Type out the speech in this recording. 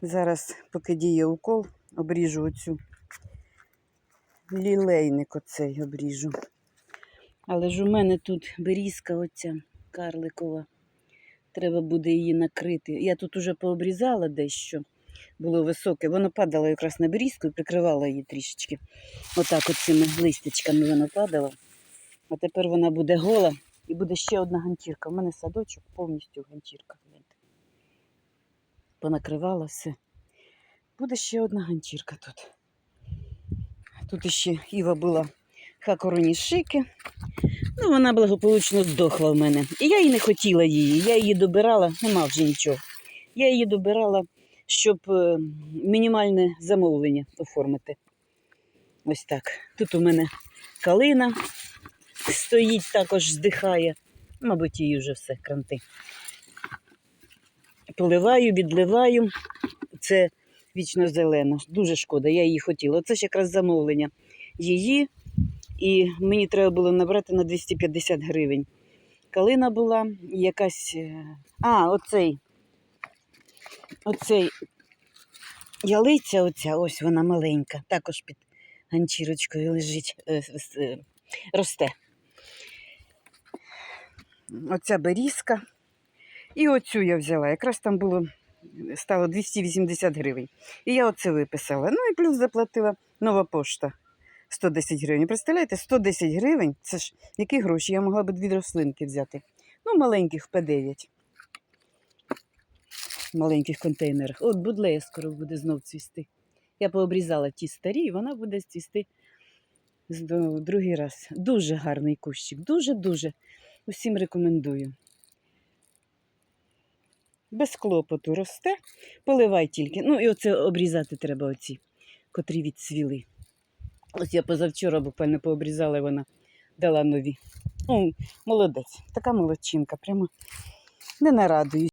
Зараз, поки діє укол, обріжу оцю лілейник оцей обріжу. Але ж у мене тут берізка оця карликова. Треба буде її накрити. Я тут уже пообрізала дещо, було високе. Воно падало якраз на берізку і прикривало її трішечки. Отак от цими листячками воно падало. А тепер вона буде гола і буде ще одна ганчірка. У мене садочок повністю гляньте. Понакривала все. Буде ще одна ганчірка тут. Тут іще Іва була хакоронішики. Ну, вона благополучно здохла в мене. І я і не хотіла її. Я її добирала, нема вже нічого. Я її добирала, щоб е, мінімальне замовлення оформити. Ось так. Тут у мене калина стоїть, також здихає. Мабуть, її вже все кранти. Поливаю, відливаю. Це вічно зелена. Дуже шкода, я її хотіла. Це ж якраз замовлення її. І мені треба було набрати на 250 гривень. Калина була, якась. е, А, оцей. Оцей ялиця, оця, ось вона маленька, також під ганчірочкою лежить, е, е, росте. Оця берізка. І оцю я взяла. Якраз там було стало 280 гривень. І я оце виписала. Ну і плюс заплатила нова пошта 110 гривень. Представляєте, 110 гривень це ж які гроші? Я могла б дві рослинки взяти. Ну, маленьких П9. В маленьких контейнерах. От будлея скоро буде знов цвісти. Я пообрізала ті старі, і вона буде цвісти другий раз. Дуже гарний кущик. Дуже-дуже. Усім рекомендую. Без клопоту росте, поливай тільки. Ну і оце обрізати треба оці, котрі відцвіли. Ось я позавчора буквально пообрізала, і вона дала нові. Ну, молодець, така молодчинка, прямо не нарадуюсь.